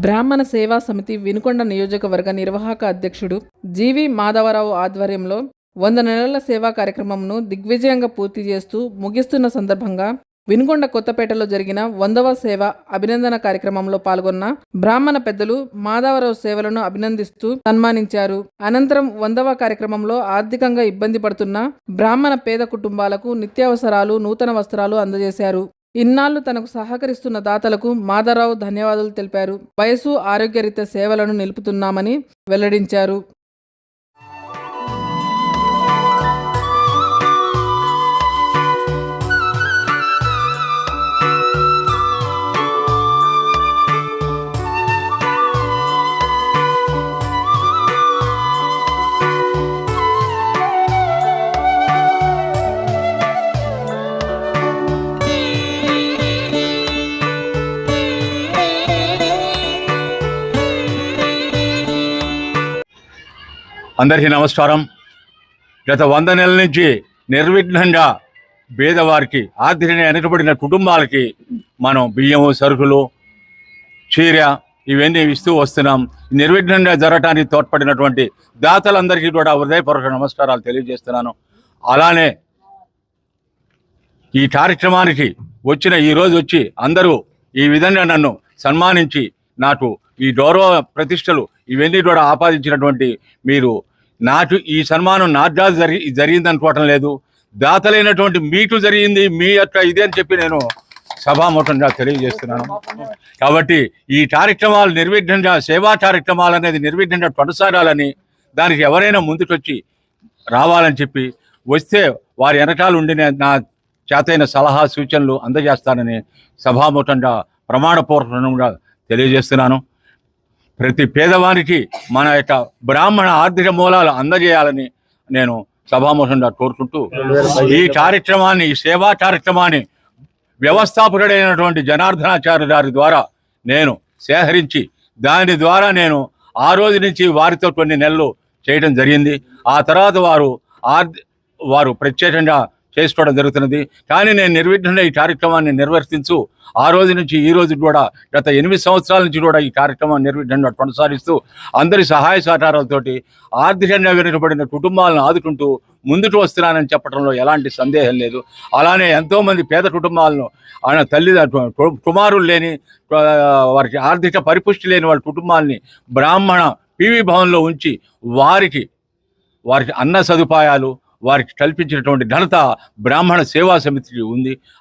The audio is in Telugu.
బ్రాహ్మణ సేవా సమితి వినుకొండ నియోజకవర్గ నిర్వాహక అధ్యక్షుడు జీవి మాధవరావు ఆధ్వర్యంలో వంద నెలల సేవా కార్యక్రమంను దిగ్విజయంగా పూర్తి చేస్తూ ముగిస్తున్న సందర్భంగా వినుకొండ కొత్తపేటలో జరిగిన వందవ సేవ అభినందన కార్యక్రమంలో పాల్గొన్న బ్రాహ్మణ పెద్దలు మాధవరావు సేవలను అభినందిస్తూ సన్మానించారు. అనంతరం వందవ కార్యక్రమంలో ఆర్థికంగా ఇబ్బంది పడుతున్న బ్రాహ్మణ పేద కుటుంబాలకు నిత్యావసరాలు నూతన వస్త్రాలు అందజేశారు. ఇన్నాళ్ళు తనకు సహకరిస్తున్న దాతలకు మాధవరావు ధన్యవాదాలు తెలిపారు. వయసు ఆరోగ్యరీత్యా సేవలను నిలుపుతున్నామని వెల్లడించారు. అందరికీ నమస్కారం. గత వంద నెలల నుంచి నిర్విఘ్నంగా పేదవారికి ఆర్థికంగా వెనుకబడిన కుటుంబాలకి మనం బియ్యము సరుకులు చీర ఇవన్నీ ఇస్తూ వస్తున్నాం. నిర్విఘ్నంగా జరగటానికి తోడ్పడినటువంటి దాతలందరికీ కూడా హృదయపూర్వక నమస్కారాలు తెలియజేస్తున్నాను. అలానే ఈ కార్యక్రమానికి వచ్చిన ఈరోజు వచ్చి అందరూ ఈ విధంగా నన్ను సన్మానించి నాకు ఈ గౌరవ ప్రతిష్టలు ఇవన్నీ కూడా ఆపాదించినటువంటి మీరు నాకు ఈ సన్మానం నాగా జరిగి జరిగింది అనుకోవటం లేదు. దాతలైనటువంటి మీకు జరిగింది మీ యొక్క ఇదే అని చెప్పి నేను సభాముఖంగా తెలియజేస్తున్నాను. కాబట్టి ఈ కార్యక్రమాలు నిర్విఘ్నంగా సేవా కార్యక్రమాలు అనేది నిర్విఘ్నంగా కొనసాగాలని దానికి ఎవరైనా ముందుకొచ్చి రావాలని చెప్పి వస్తే వారి వెనకాల ఉండి నా చేతైన సలహా సూచనలు అందజేస్తానని సభాముఖంగా ప్రమాణపూర్వకంగా తెలియజేస్తున్నాను. ప్రతి పేదవానికి మన యొక్క బ్రాహ్మణ ఆర్థిక మూలాలు అందజేయాలని నేను సభాముఖంగా కోరుకుంటూ ఈ కార్యక్రమాన్ని ఈ సేవా కార్యక్రమాన్ని వ్యవస్థాపకుడైనటువంటి జనార్దనాచార్య గారి ద్వారా నేను సేకరించి దాని ద్వారా నేను ఆ రోజు నుంచి వారితో కొన్ని నెలలు చేయడం జరిగింది. ఆ తర్వాత వారు ఆర్థి వారు ప్రత్యేకంగా చేసుకోవడం జరుగుతున్నది. కానీ నేను నిర్విఘ్నంగా ఈ కార్యక్రమాన్ని నిర్వర్తించు. ఆ రోజు నుంచి ఈ రోజు కూడా గత ఎనిమిది సంవత్సరాల నుంచి కూడా ఈ కార్యక్రమాన్ని నిర్విఘ్నంగా కొనసాగిస్తూ అందరి సహాయ సహకారాలతోటి ఆర్థికంగా వెనుకబడిన కుటుంబాలను ఆదుకుంటూ ముందుకు వస్తున్నానని చెప్పడంలో ఎలాంటి సందేహం లేదు. అలానే ఎంతోమంది పేద కుటుంబాలను ఆయన తల్లి కుమారులు లేని వారికి ఆర్థిక పరిపుష్టి లేని వాళ్ళ కుటుంబాలని బ్రాహ్మణ పీవీ భవన్లో ఉంచి వారికి వారికి అన్న సదుపాయాలు వారికి కల్పించినటువంటి ఘనత బ్రాహ్మణ సేవా సమితికి ఉంది.